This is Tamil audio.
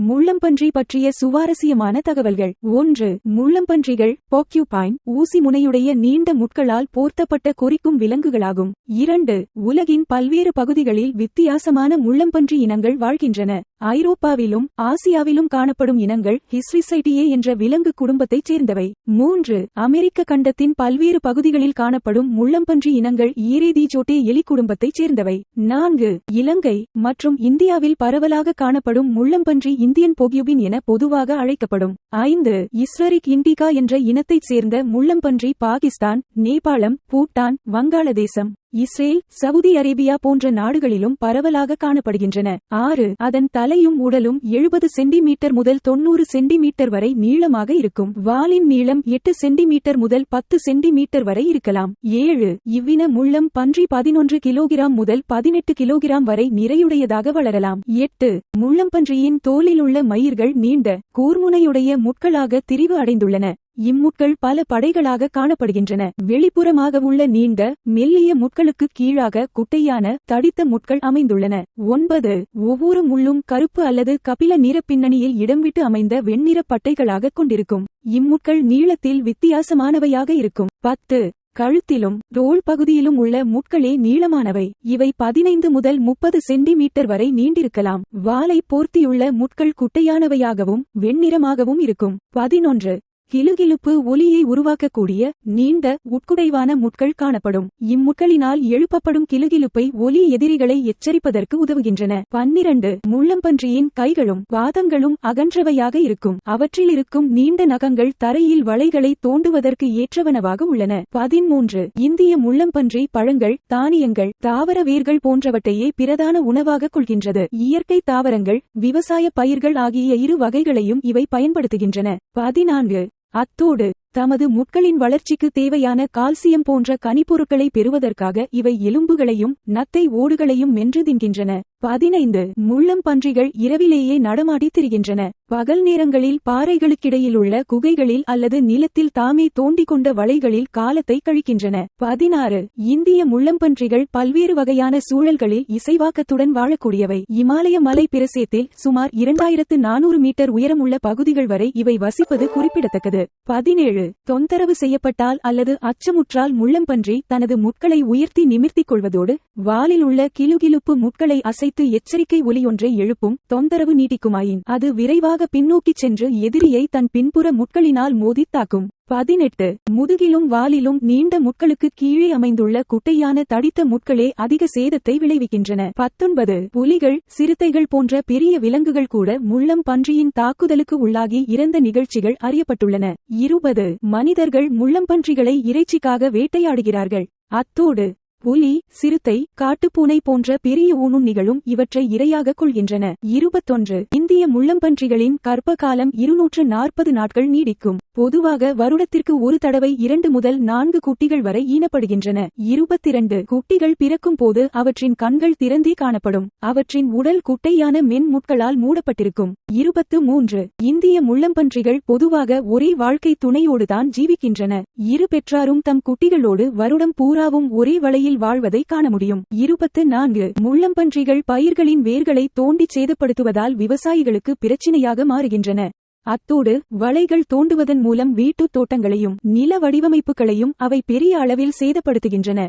முள்ளம்பன்றி பற்றிய சுவாரஸ்யமான தகவல்கள். ஒன்று முள்ளம்பன்றிகள் போக்யூபைன் ஊசி முனையுடைய நீண்ட முட்களால் போர்த்தப்பட்ட குறிக்கும் விலங்குகளாகும். இரண்டு உலகின் பல்வேறு பகுதிகளில் வித்தியாசமான முள்ளம்பன்றி இனங்கள் வாழ்கின்றன. ஐரோப்பாவிலும் ஆசியாவிலும் காணப்படும் இனங்கள் ஹிஸ்ரிசைட்டியே என்ற விலங்கு குடும்பத்தைச் சேர்ந்தவை. மூன்று அமெரிக்க கண்டத்தின் பல்வேறு பகுதிகளில் காணப்படும் முள்ளம்பன்றி இனங்கள் ஈரேதிஜோட்டே எலி குடும்பத்தைச் சேர்ந்தவை. நான்கு இலங்கை மற்றும் இந்தியாவில் பரவலாக காணப்படும் முள்ளம்பன்றி இந்தியன் பொகியுபின் என பொதுவாக அழைக்கப்படும். ஐந்து இஸ்ரரிக் இண்டிகா என்ற இனத்தைச் சேர்ந்த முள்ளம்பன்றி Pakistan Nepal Bhutan Bangladesh. Israel Saudi Arabia போன்ற நாடுகளிலும் பரவலாக காணப்படுகின்றன. ஆறு அதன் தலையும் உடலும் எழுபது சென்டிமீட்டர் முதல் தொன்னூறு சென்டிமீட்டர் வரை நீளமாக இருக்கும். வாலின் நீளம் எட்டு சென்டிமீட்டர் முதல் பத்து சென்டிமீட்டர் வரை இருக்கலாம். ஏழு இவ்வின முள்ளம் பன்றி பதினொன்று கிலோகிராம் முதல் பதினெட்டு கிலோகிராம் வரை நிறையுடையதாக வளரலாம். எட்டு முள்ளம்பன்றியின் தோலில் உள்ள மயிர்கள் நீண்ட கூர்முனையுடைய முட்களாக திரிவு அடைந்துள்ளன. இம்முட்கள் பல படைகளாக காணப்படுகின்றன. வெளிப்புறமாக உள்ள நீண்ட மெல்லிய முட்களுக்கு கீழாக குட்டையான தடித்த முட்கள் அமைந்துள்ளன. ஒன்பது ஒவ்வொரு முள்ளும் கருப்பு அல்லது கபில நிற பின்னணியில் இடம்விட்டு அமைந்த வெண்ணிற பட்டைகளாக கொண்டிருக்கும். இம்முட்கள் நீளத்தில் வித்தியாசமானவையாக இருக்கும். பத்து கழுத்திலும் ரோல் பகுதியிலும் உள்ள முட்களே நீளமானவை. இவை பதினைந்து முதல் முப்பது சென்டிமீட்டர் வரை நீண்டிருக்கலாம். வாலை போர்த்தியுள்ள முட்கள் குட்டையானவையாகவும் வெண்ணிறமாகவும் இருக்கும். பதினொன்று கிலுகிலுப்பு ஒலியை உருவாக்கக்கூடிய நீண்ட உட்குடைவான முட்கள் காணப்படும். இம்முட்களினால் எழுப்பப்படும் கிலுகிலுப்பை ஒலி எதிரிகளை எச்சரிப்பதற்கு உதவுகின்றன. பன்னிரண்டு முள்ளம்பன்றியின் கைகளும் பாதங்களும் அகன்றவையாக இருக்கும். அவற்றில் இருக்கும் நீண்ட நகங்கள் தரையில் வளைகளை தோண்டுவதற்கு ஏற்றவனவாக உள்ளன. பதிமூன்று இந்திய முள்ளம்பன்றி பழங்கள் தானியங்கள் தாவர வேர்கள் போன்றவற்றையே பிரதான உணவாக கொள்கின்றது. இயற்கை தாவரங்கள் விவசாய பயிர்கள் ஆகிய இரு வகைகளையும் இவை பயன்படுத்துகின்றன. பதினான்கு அத்தோடு தமது முட்களின் வளர்ச்சிக்கு தேவையான கால்சியம் போன்ற கனிப்பொருட்களை பெறுவதற்காக இவை எலும்புகளையும் நத்தை ஓடுகளையும் மென்று தின்கின்றன. பதினைந்து. முள்ளம் பன்றிகள் இரவிலேயே நடமாடி திரிகின்றன. பகல் நேரங்களில் பாறைகளுக்கிடையில் உள்ள குகைகளில் அல்லது நிலத்தில் தாமே தோண்டிக் கொண்ட வலைகளில் காலத்தை கழிக்கின்றன. பதினாறு. இந்திய முள்ளம்பன்றிகள் பல்வேறு வகையான சூழல்களில் இசைவாக்கத்துடன் வாழக்கூடியவை. இமாலய மலை பிரசேத்தில் சுமார் இரண்டாயிரத்து நானூறு மீட்டர் உயரமுள்ள பகுதிகள் வரை இவை வசிப்பது குறிப்பிடத்தக்கது. பதினேழு. தொந்தரவு செய்யப்பட்டால் அல்லது அச்சமுற்றால் முள்ளம்பன்றி தனது முட்களை உயர்த்தி நிமிர்த்திக் கொள்வதோடு வாலில் உள்ள கிலுகிலுப்பு முட்களை அசை அசைத்து எச்சரிக்கை ஒலியொன்றை எழுப்பும் தொந்தரவு நீட்டிக்குமாயின். அது விரைவாக பின்னோக்கிச் சென்று எதிரியை தன் பின்புற முட்களினால் மோதித்தாக்கும். பதினெட்டு. முதுகிலும் வாலிலும் நீண்ட முட்களுக்கு கீழே அமைந்துள்ள குட்டையான தடித்த முட்களே அதிக சேதத்தை விளைவிக்கின்றன. பத்தொன்பது. புலிகள் சிறுத்தைகள் போன்ற பெரிய விலங்குகள் கூட முள்ளம் பன்றியின் தாக்குதலுக்கு உள்ளாகி இறந்த நிகழ்ச்சிகள் அறியப்பட்டுள்ளன. இருபது. மனிதர்கள் முள்ளம்பன்றிகளை இறைச்சிக்காக வேட்டையாடுகிறார்கள். அத்தோடு புலி சிறுத்தை காட்டுப்பூனை போன்ற பெரிய ஊனுண்ணிகளும் இவற்றை இரையாக கொள்கின்றன. இருபத்தொன்று. இந்திய முள்ளம்பன்றிகளின் கர்ப்ப காலம் இருநூற்று நாற்பது நாட்கள் நீடிக்கும். பொதுவாக வருடத்திற்கு ஒரு தடவை இரண்டு முதல் நான்கு குட்டிகள் வரை ஈனப்படுகின்றன. இருபத்திரண்டு. குட்டிகள் பிறக்கும் போது அவற்றின் கண்கள் திறந்தே காணப்படும். அவற்றின் உடல் குட்டையான மென் முட்களால் மூடப்பட்டிருக்கும். இருபத்து மூன்று. இந்திய முள்ளம்பன்றிகள் பொதுவாக ஒரே வாழ்க்கை துணையோடுதான் ஜீவிக்கின்றன. இரு பெற்றாரும் தம் குட்டிகளோடு வருடம் பூராவும் ஒரே வளையில் வாழ்வதை காண முடியும். இருபத்து நான்கு. முள்ளம்பன்றிகள் பயிர்களின் வேர்களை தோண்டிச் சேதப்படுத்துவதால் விவசாயிகளுக்கு பிரச்சினையாக மாறுகின்றன. அத்தோடு வளைகள் தோண்டுவதன் மூலம் வீட்டுத் தோட்டங்களையும் நில வடிவமைப்புகளையும் அவை பெரிய அளவில் சேதப்படுத்துகின்றன.